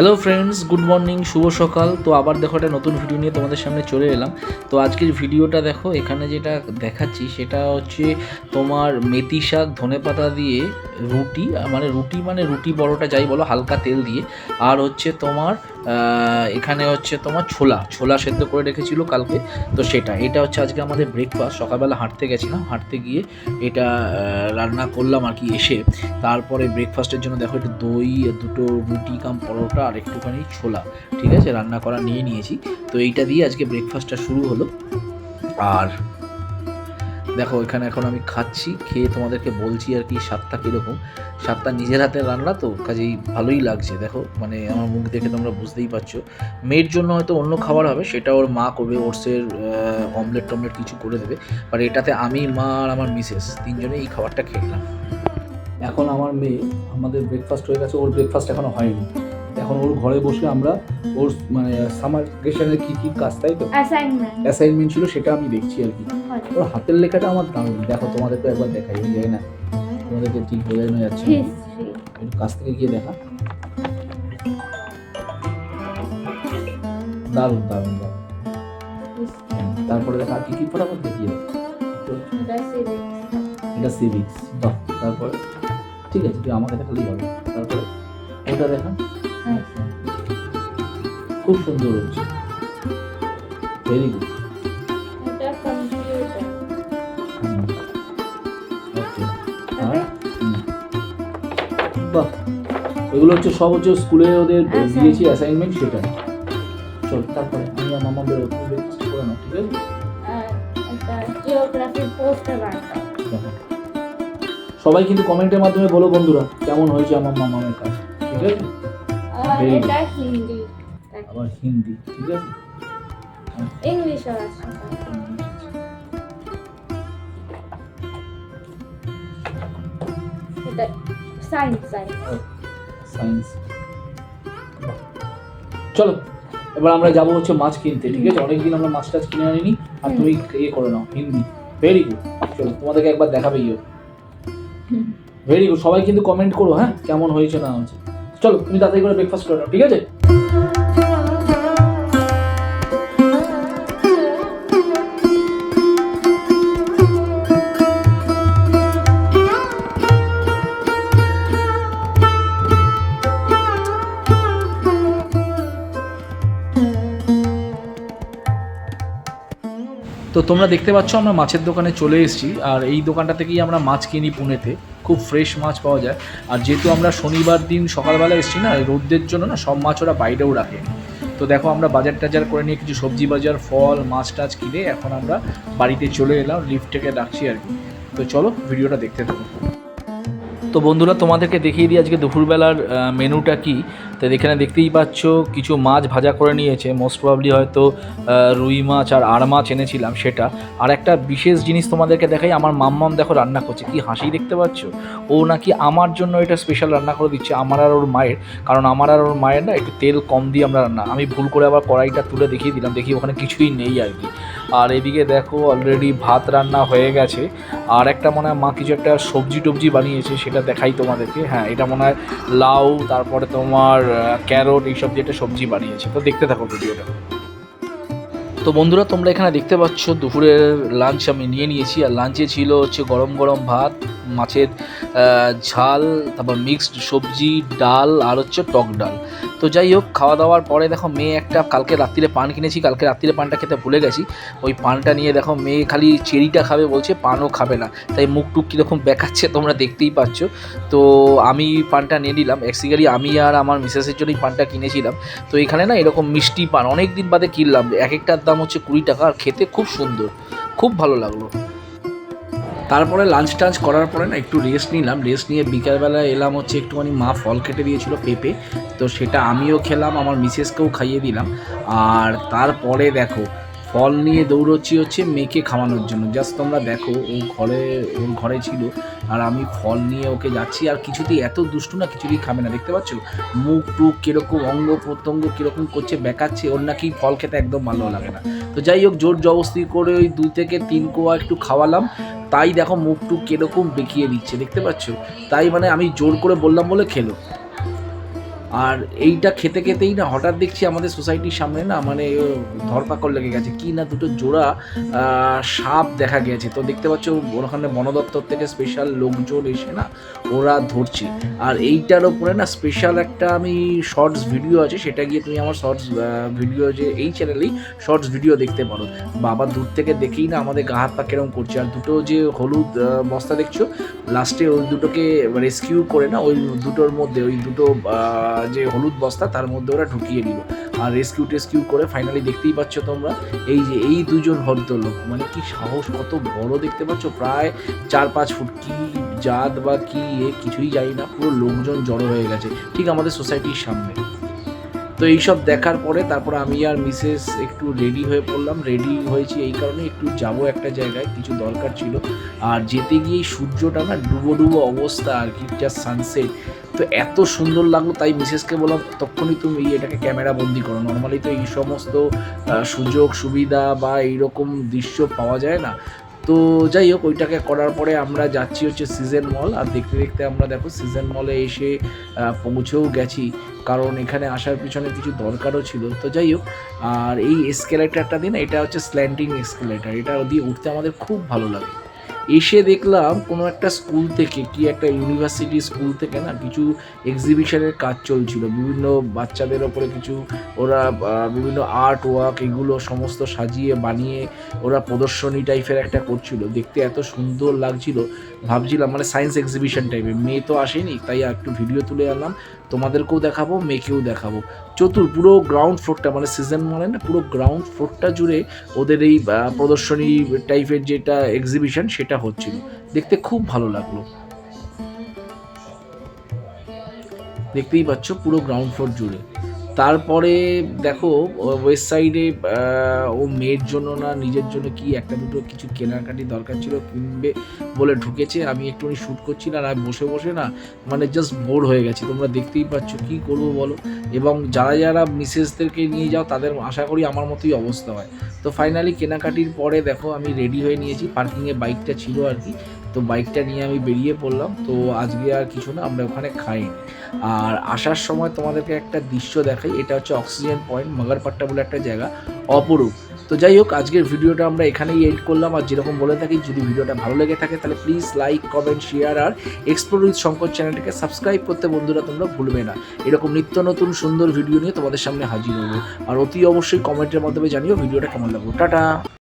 Hello friends good morning শুভ সকাল। তো আবার দেখো একটা নতুন ভিডিও নিয়ে তোমাদের সামনে চলে এলাম। তো আজকের ভিডিওটা দেখো, এখানে যেটা দেখাচ্ছি সেটা হচ্ছে তোমার মেথি শাক ধনে পাতা দিয়ে রুটি মানে রুটি মানে রুটি বড়টা যাই বলো, হালকা তেল দিয়ে। আর হচ্ছে তোমার এখানে হচ্ছে তোমার ছোলা ছোলা সেদ্ধ করে রেখেছিল কালকে। তো সেটা, এটা হচ্ছে আজকে আমাদের ব্রেকফাস্ট সকালবেলা হাঁটতে গেছিলাম, হাঁটতে গিয়ে এটা রান্না করলাম আর কি এসে। তারপরে ব্রেকফাস্টের জন্য দেখো একটু দই, দুটো রুটি, কাম পরোটা আর একটুখানি ছোলা, ঠিক আছে? রান্না করা নিয়ে নিয়েছি। তো এইটা দিয়ে আজকে ব্রেকফাস্টটা শুরু হলো। আর দেখো, এখানে এখন আমি খাচ্ছি, খেয়ে তোমাদেরকে বলছি আর কি স্বাদটা কীরকম। স্বাদটা নিজের হাতে রান্না তো, কাজেই ভালোই লাগছে। দেখো মানে আমার মুখ দেখে তোমরা বুঝতেই পারছ। মেয়ের জন্য হয়তো অন্য খাবার হবে, সেটা ওর মা করবে ওটসের অমলেট টমলেট কিছু করে দেবে। বাট এটাতে আমি, মা আর আমার মিসেস তিনজনে এই খাবারটা খেলাম এখন আমার মেয়ে আমাদের ব্রেকফাস্ট হয়ে গেছে, ওর ব্রেকফাস্ট এখনও হয়নি। এখন ওর ঘরে বসে আমরা ওর মানে সামার ভ্যাকেশনের কী কী কাজ তাই তো? অ্যাসাইনমেন্ট অ্যাসাইনমেন্ট ছিল সেটা আমি দেখছি আর কি। ওর হাতের লেখাটা আমার দারুণ দেখো তোমাদেরকে একবার দেখাই জানি না তোমাদেরকে ঠিক বোঝানো যাচ্ছে। একটু কাছ থেকে গিয়ে দেখা। দারুণ দারুণ দারুণ। তারপরে দেখা আর কি কি ফটাফট দেখিয়ে দাও। তো এটা সিভিক্স এটা সিভিক্স বাহ তারপরে? ঠিক আছে তুই আমাকে দেখালেই হবে। তারপরে ওটা দেখা। খুব সুন্দর হচ্ছে। ভেরি গুড আর? হুম। বাহ। এগুলো হচ্ছে সব হচ্ছে স্কুলে ওদের দিয়েছি অ্যাসাইনমেন্ট সেটা। চল তারপরে আমি আর মামা তুমি করে নাও ঠিক আছে? দেখো। সবাই কিন্তু কমেন্টের মাধ্যমে বলো বন্ধুরা কেমন হয়েছে আমার মামামের কাজ ঠিক আছে. এটা হিন্দি। আবার হিন্দি ঠিক আছে? ইংলিশও আছে। এটা সায়েন্স সায়েন্স সায়েন্স চলো এবার আমরা যাব হচ্ছে মাছ কিনতে ঠিক আছে? অনেকদিন আমরা মাছ টাছ কিনে আনিনি আর তুমি ইয়ে করে নাও হিন্দি। ভেরি গুড চলো তোমাদেরকে একবার দেখাবে ইয়ে ভেরি গুড সবাই কিন্তু কমেন্ট করো হ্যাঁ? কেমন হয়েছে না হয়েছে। চলো, তুমি তাড়াতাড়ি করে ব্রেকফাস্ট করে নাও, ঠিক আছে? তো তোমরা দেখতে পাচ্ছ, আমরা মাছের দোকানে চলে এসেছি, আর এই দোকানটা থেকেই আমরা মাছ কিনি পুনেতে। খুব ফ্রেশ মাছ পাওয়া যায়। আর যেহেতু আমরা শনিবার দিন সকালবেলা এসেছি না রোদ্রের জন্য না সব মাছ ওরা বাইরেও রাখে। তো দেখো আমরা বাজার টাজার করে নিয়ে কিছু সবজি বাজার, ফল, মাছ টাছ কিনে এখন আমরা বাড়িতে চলে এলাম লিফট থেকে ডাকছি আর কি। তো চলো ভিডিওটা দেখতে থাকো। তো বন্ধুরা, তোমাদেরকে দেখিয়ে দিই আজকে দুপুরবেলার মেনুটা কি। তো এখানে দেখতেই পাচ্ছ, কিছু মাছ ভাজা করে নিয়েছে। মোস্ট প্রবাবলি হয়তো রুই মাছ আর আর মাছ এনেছিলাম সেটা। আর একটা বিশেষ জিনিস তোমাদেরকে দেখাই, আমার মাম্মাম দেখো রান্না করছে। কি হাসি দেখতে পাচ্ছ? ও নাকি আমার জন্য এটা স্পেশাল রান্না করে দিচ্ছে, আমার আর ওর মায়ের। কারণ আমার আর ওর মায়ের না, একটু তেল কম দিয়ে আমরা রান্না। আমি ভুল করে আবার কড়াইটা তুলে দেখিয়ে দিলাম, দেখি ওখানে কিছুই নেই আর কি। আর এদিকে দেখো অলরেডি ভাত রান্না হয়ে গেছে। আর একটা মনে হয় মা কিছু একটা সবজি টবজি বানিয়েছে, সেটা দেখাই তোমাদেরকে হ্যাঁ এটা মনে হয় লাউ, তারপরে তোমার ক্যারট, এইসব দিয়ে একটা সবজি বানিয়েছে। তো দেখতে থাকো ভিডিওটা। তো বন্ধুরা, তোমরা এখানে দেখতে পাচ্ছ দুপুরের লাঞ্চ আমি নিয়ে নিয়েছি। আর লাঞ্চে ছিল হচ্ছে গরম গরম ভাত, মাছের ঝাল, তারপর মিক্সড সবজি, ডাল আর হচ্ছে টক ডাল। তো যাই হোক, খাওয়া দাওয়ার পরে দেখো মেয়ে একটা কালকে রাত্রিরে পান কিনেছি। কালকে রাত্রিরে পানটা খেতে ভুলে গেছি। ওই পানটা নিয়ে দেখো মেয়ে খালি চেরিটা খাবে বলছে, পানও খাবে না। তাই মুখ টুক কীরকম বেকাচ্ছে তোমরা দেখতেই পাচ্ছ। তো আমি পানটা নিয়ে নিলাম। অ্যাক্সিক্যালি আমি আর আমার মিসেসের জন্যই পানটা কিনেছিলাম। তো এখানে না এরকম মিষ্টি পান অনেক দিন বাদে কিনলাম। এক একটার দাম হচ্ছে কুড়ি টাকা আর খেতে খুব সুন্দর, খুব ভালো লাগল। তারপরে লাঞ্চ টাঞ্চ করার পরে না একটু রেস্ট নিলাম রেস্ট নিয়ে বিকালবেলা এলাম হচ্ছে একটুখানি মা ফল কেটে দিয়েছিল পেঁপে, তো সেটা আমিও খেলাম, আমার মিসেসকেও খাইয়ে দিলাম। আর তারপরে দেখো ফল নিয়ে দৌড়চ্ছি হচ্ছে মেয়েকে খাওয়ানোর জন্য। জাস্ট তোমরা দেখো, ও ঘরে ওর ঘরে ছিল, আর আমি ফল নিয়ে ওকে যাচ্ছি, আর কিছুতেই এত দুষ্টু না, কিছুতেই খাবে না। দেখতে পাচ্ছ? মুখ টুক কীরকম অঙ্গ প্রত্যঙ্গ কীরকম করছে, বেকাচ্ছে, ওর নাকি ফল খেতে একদম ভালো লাগে না। তো যাই হোক, জোর জবস্তি করে ওই দুই থেকে তিন কোয়া একটু খাওয়ালাম, তাই দেখো মুখ টুক কীরকম বেঁকিয়ে দিচ্ছে। দেখতে পাচ্ছ? তাই মানে আমি জোর করে বললাম বলে খেলো। আর এইটা খেতে খেতেই না হঠাৎ দেখছি আমাদের সোসাইটির সামনে না মানে ধরপাকড় লেগে গেছে। কি না দুটো জোড়া সাপ দেখা গেছে। তো দেখতে পাচ্ছ, ওখানে বন দপ্তর থেকে স্পেশাল লোকজন এসে না ওরা ধরছে। আর এইটার ওপরে না স্পেশাল একটা আমি শর্টস ভিডিও আছে, সেটা গিয়ে তুমি আমার শর্টস ভিডিও যে এই চ্যানেলেই শর্টস ভিডিও দেখতে পারো। বাবা দূর থেকে দেখেই না আমাদের গা হাত পা কেরম করছে। আর দুটো যে হলুদ বস্তা দেখছ লাস্টে ওই দুটোকে রেস্কিউ করে না, ওই দুটোর মধ্যে, ওই দুটো যে হলুদ বস্তা, তার মধ্যে ওরা ঢুকিয়ে দিল। আর রেস্কিউ টেস্কিউ করে ফাইনালি দেখতেই পাচ্ছ তোমরা, এই যে এই দুজন ভদ্রলোক মানে কি সাহস, কত বড় দেখতে পাচ্ছ? প্রায় চার পাঁচ ফুট, কি জাত বা কি এ, কিছুই জানি না, পুরো লোকজন জড়ো হয়ে গেছে, ঠিক আমাদের সোসাইটির সামনে। তো এইসব দেখার পরে তারপর আমি আর মিসেস একটু রেডি হয়ে পড়লাম রেডি হয়েছি এই কারণে একটু যাব একটা জায়গায়, কিছু দরকার ছিল। আর যেতে গিয়ে সূর্যটা না ডুবো ডুবো অবস্থা আর কি জাস্ট সানসেট তো এত সুন্দর লাগল, তাই মিসেসকে বললাম তখনই তুমি এটাকে ক্যামেরা বন্দি করো। নর্মালি তো এই সমস্ত সুযোগ, সুবিধা বা এইরকম দৃশ্য পাওয়া যায় না। তো যাই হোক, ওইটাকে করার পরে আমরা যাচ্ছি হচ্ছে সিজন মল আর দেখতে দেখতে আমরা দেখো সিজন মলে এসে পৌঁছেও গেছি। কারণ এখানে আসার পিছনে কিছু দরকারও ছিল। তো যাই হোক, আর এই এসকেলেটারটা দিন এটা হচ্ছে স্ল্যান্টিং এসকেলেটার এটা দিয়ে উঠতে আমাদের খুব ভালো লাগে। এসে দেখলাম কোনো একটা স্কুল থেকে, কি একটা ইউনিভার্সিটি স্কুল থেকে না কিছু এক্সিবিশনের কাজ চলছিল। বিভিন্ন বাচ্চাদের ওপরে কিছু ওরা বিভিন্ন আর্ট ওয়ার্ক এগুলো সমস্ত সাজিয়ে, বানিয়ে ওরা প্রদর্শনী টাইপের একটা করছিল। দেখতে এত সুন্দর লাগছিল। ভাবছিলাম মানে সায়েন্স এক্সিবিশন টাইপের মেয়ে তো আসেনি, তাই একটু ভিডিও তুলে আনলাম। তোমাদেরকেও দেখাবো, মেয়েকেও দেখাবো। চতুর পুরো গ্রাউন্ড ফ্লোরটা মানে সিজন মানে না, পুরো গ্রাউন্ড ফ্লোরটা জুড়ে ওদের এই প্রদর্শনী টাইপের যেটা এক্সিবিশন সেটা হচ্ছিল। দেখতে খুব ভালো লাগল। দেখতেই পাচ্ছ পুরো গ্রাউন্ড ফ্লোর জুড়ে। তারপরে দেখো ওয়েস্ট সাইডে ও মেয়ের জন্য না, নিজের জন্য কি একটা দুটো কিছু কেনাকাটি দরকার ছিল, কিনবে বলে ঢুকেছে। আমি একটুখানি শ্যুট করছিলাম আর বসে বসে না মানে জাস্ট বোর হয়ে গেছি। তোমরা দেখতেই পাচ্ছ, কি করব বলো? এবং যারা যারা মিসেসদেরকে নিয়ে যাও, তাদের আশা করি আমার মতোই অবস্থা হয়। তো ফাইনালি কেনাকাটির পরে দেখো, আমি রেডি হয়ে নিয়েছি। পার্কিংয়ে বাইকটা ছিল আর কি। তো বাইকটা নিয়ে আমি বেরিয়ে পড়লাম, তো আজকে আর কিছু না, আমরা ওখানে খাইনি। আর আসার সময় তোমাদেরকে একটা দৃশ্য দেখাই, এটা হচ্ছে অক্সিজেন পয়েন্ট, মাগারপাট্টা বলে একটা জায়গা, অপরূপ। তো যাই হোক, আজকের ভিডিওটা আমরা এখানেই এড করলাম, আর যেরকম বলে থাকি, যদি ভিডিওটা ভালো লেগে থাকে, তাহলে প্লিজ লাইক কমেন্ট শেয়ার আর এক্সপ্লোর উইথ শঙ্কর চ্যানেলটাকে সাবস্ক্রাইব করতে বন্ধুরা তোমরা ভুলবে না। এরকম নিত্য নতুন সুন্দর ভিডিও নিয়ে তোমাদের সামনে হাজির হব। আর অতি অবশ্যই কমেন্টের মাধ্যমে জানিও ভিডিওটা কেমন লাগল। টাটা!